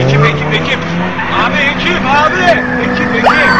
Ekip ekip ekip. Abi ekip abi. Ekip ekip.